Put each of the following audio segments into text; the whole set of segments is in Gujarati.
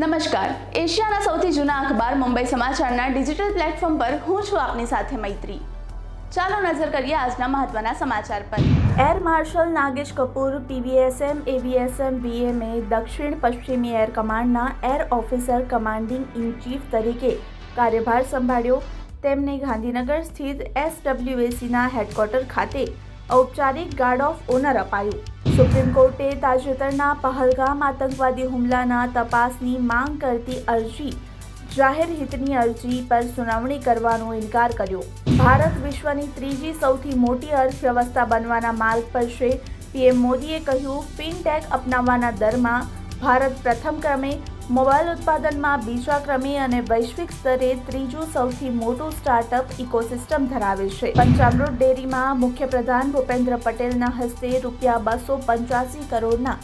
નમસ્કાર. એશિયાના સૌથી જૂના અખબાર મુંબઈ સમાચારના ડિજિટલ પ્લેટફોર્મ પર હું છું આપની સાથે મૈત્રી. ચાલો નજર કરીએ આજના મહત્વના સમાચાર પર. Air marshal Nagesh Kapoor PVSM AVSM BMA, દક્ષિણ પશ્ચિમી એર કમાન્ડના air officer commanding in chief તરીકે કાર્યભાર સંભાળ્યો. તેમને ગાંધીનગર સ્થિત એસડબ્લ્યુએસીના હેડક્વાર્ટર ખાતે ઔપચારિક ગાર્ડ ઓફ ઓનર અપાયું. સુપ્રીમ કોર્ટે તાજેતરના પહલગામ આતંકવાદી હુમલાના તપાસની માંગ કરતી અરજી, જાહેર હિતની અરજી પર સુનાવણી કરવાનો ઇનકાર કર્યો. ભારત વિશ્વની ત્રીજી સૌથી મોટી અર્થવ્યવસ્થા બનવાના માર્ગ પર છે. પીએમ મોદીએ કહ્યું, ફિનટેક અપનાવવાના દરમાં ભારત પ્રથમ ક્રમે મોબાઈલ ઉત્પાદનમાં બીજા ક્રમે અને વૈશ્વિક સ્તરે ત્રીજું સૌથી મોટું સ્ટાર્ટઅપ ઇકોસિસ્ટમ ધરાવે છે. પંચામૃત ડેરીમાં મુખ્યપ્રધાન ભૂપેન્દ્ર પટેલના હસ્તે રૂપિયા બસો પંચ્યાસી કરોડના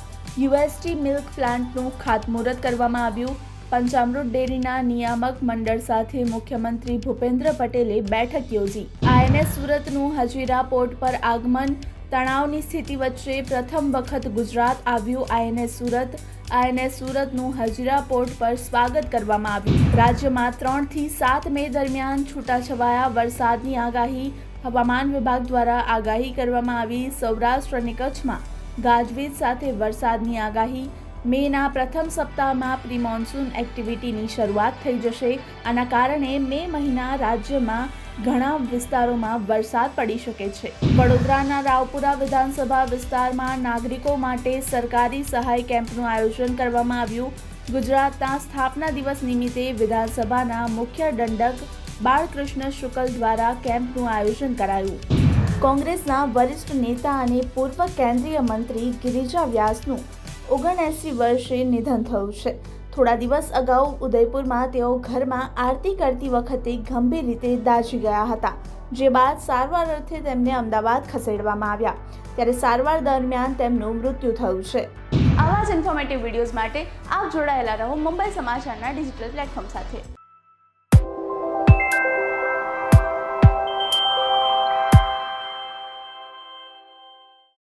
યુએસટી મિલ્ક પ્લાન્ટનું ખાતમુહૂર્ત કરવામાં આવ્યું. પંચામૃત ડેરીના નિયામક મંડળ સાથે મુખ્યમંત્રી ભૂપેન્દ્ર પટેલે બેઠક યોજી. આઈએનએસ સુરતનું હજીરા પોર્ટ પર આગમન તણાવની સ્થિતિ વચ્ચે પ્રથમ વખત ગુજરાત આવ્યું આઈએનએસ સુરત. આઈએનએસ સુરતનું હજીરા પોર્ટ પર સ્વાગત કરવામાં આવ્યું. રાજ્યમાં ત્રણથી સાત મે દરમિયાન છૂટાછવાયા વરસાદની આગાહી હવામાન વિભાગ દ્વારા આગાહી કરવામાં આવી. સૌરાષ્ટ્ર અને કચ્છમાં ગાજવીજ સાથે વરસાદની આગાહી. મેના પ્રથમ સપ્તાહમાં પ્રી મોન્સૂન એક્ટિવિટીની શરૂઆત થઈ જશે. આના કારણે મે મહિના રાજ્યમાં ઘણા વિસ્તારોમાં વરસાદ પડી શકે છે. વડોદરાના રાવપુરા વિધાનસભા વિસ્તારમાં નાગરિકો માટે સરકારી સહાય કેમ્પનું આયોજન કરવામાં આવ્યું. ગુજરાતના સ્થાપના દિવસ નિમિત્તે વિધાનસભાના મુખ્ય દંડક બાળકૃષ્ણ શુકલ દ્વારા કેમ્પનું આયોજન કરાયું. કોંગ્રેસના વરિષ્ઠ નેતા અને પૂર્વ કેન્દ્રીય મંત્રી ગિરિજા વ્યાસનું ઓગણએંસી વર્ષે નિધન થયું છે. થોડા દિવસ અગાઉ ઉદયપુરમાં તેઓ ઘરમાં આરતી કરતી વખતે ગંભીર રીતે દાઝી ગયા હતા, જે બાદ સારવાર અર્થે તેમને અમદાવાદ ખસેડવામાં આવ્યા. ત્યારે સારવાર દરમિયાન તેમનું મૃત્યુ થયું છે. આવા જ ઇન્ફોર્મેટિવ વિડીયોઝ માટે આપ જોડાયેલા રહો મુંબઈ સમાચારના ડિજિટલ પ્લેટફોર્મ સાથે.